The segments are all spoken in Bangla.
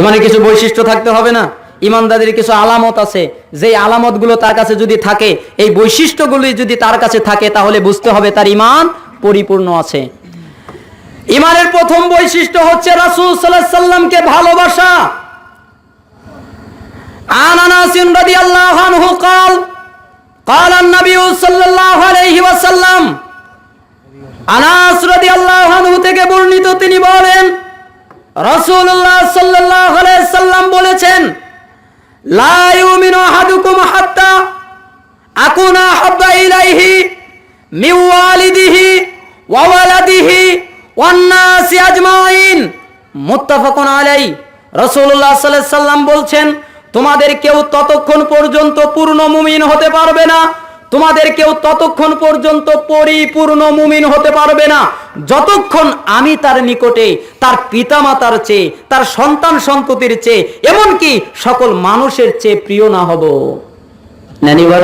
ইমানের কিছু বৈশিষ্ট্য থাকতে হবে না ইমানদারের কিছু আলামত আছে যেই আলামতগুলো তার কাছে যদি থাকে এই বৈশিষ্ট্যগুলি যদি তার কাছে থাকে তাহলে বুঝতে হবে তার ইমান পরিপূর্ণ আছে ইমানের প্রথম বৈশিষ্ট্য হচ্ছে রাসূল সাল্লাল্লাহু আলাইহি সাল্লামকে ভালোবাসা عن انس رضي الله عنه قال قال النبي صلى الله عليه وسلم আনাস রাদিয়াল্লাহু আনহু থেকে বর্ণিত তিনি বলেন রাসূলুল্লাহ সাল্লাল্লাহু আলাইহি সাল্লাম বলেছেন হাব্বা ইলাইহি ওয়ালিদিহি সাল্লাম বলছেন, তোমাদের কেউ ততক্ষণ পর্যন্ত পূর্ণ মুমিন হতে পারবে না। তোমাদের কেউ ততক্ষণ পর্যন্ত পরিপূর্ণ মুমিন হতে পারবে না। যতক্ষণ আমি তার নিকটে তার পিতামাতার চেয়ে, তার সন্তান সন্ততির চেয়ে, এমনকি সকল মানুষের চেয়ে প্রিয় না হব। নেনিবার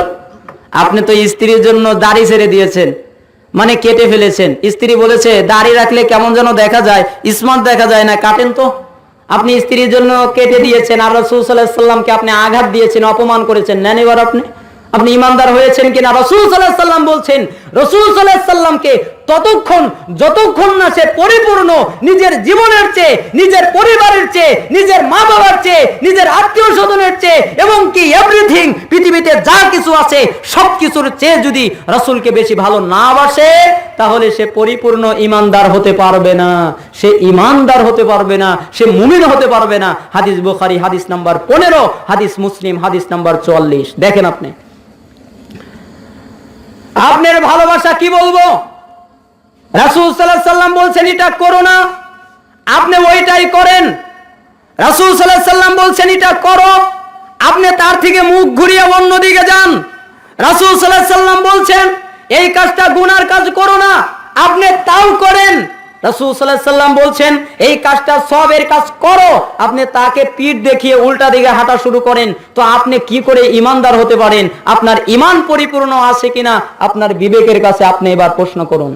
আপনি তো স্ত্রীর জন্য দাড়ি ছেড়ে দিয়েছেন মানে কেটে ফেলেছেন। স্ত্রী বলেছে, দাড়ি রাখলে কেমন যেন দেখা যায় স্মার্ট দেখা যায় না, কাটেন তো। আপনি স্ত্রীর জন্য কেটে দিয়েছেন, আর রসুল সাল্লাহ সাল্লামকে আপনি আঘাত দিয়েছেন, অপমান করেছেন। নেন এবার আপনি আপনি ইমানদার হয়েছেন কিনা? রসুল সাল্লাহ সাল্লাম বলছেন, রসুল সাল্লাহ সাল্লামকে ততক্ষণ, যতক্ষণ না সে পরিপূর্ণ নিজের জীবনের চেয়ে, নিজের পরিবারের চেয়ে, নিজের মা বাবার চেয়ে, নিজের আত্মীয় স্বজনের চেয়ে, এবং কি এভরিথিং পৃথিবীতে যা কিছু আছে সব কিছুর চেয়ে যদি রসুলকে বেশি ভালো না বাসে, তাহলে সে পরিপূর্ণ ইমানদার হতে পারবে না। সে ইমানদার হতে পারবে না, সে মুমিন হতে পারবে না। হাদিস বুখারি, হাদিস নাম্বার পনেরো, হাদিস মুসলিম, হাদিস নাম্বার চুয়াল্লিশ। দেখেন আপনি। আপনার ভালোবাসা কি বলব? রাসুল সাল্লাম বলছেন, এটা করো না। আপনি ওইটাই করেন। রাসুল সাল্লাম বলছেন, এটা করো। আপনি তার থেকে মুখ ঘুরিয়ে অন্যদিকে যান। রাসুল সাল্লাম বলছেন, এই কাজটা গুনার কাজ করো না। আপনি তাও করেন। সাল্লাম বলছেন, এই কাজটা সবের কাজ করো। আপনি তাকে পিঠ দেখিয়ে উল্টা দিকে হাঁটা শুরু করেন। তো আপনি কি করে ইমানদার হতে পারেন? আপনার ইমান পরিপূর্ণ আছে কিনা? আপনার বিবেকের কাছে আপনি এবার প্রশ্ন করুন।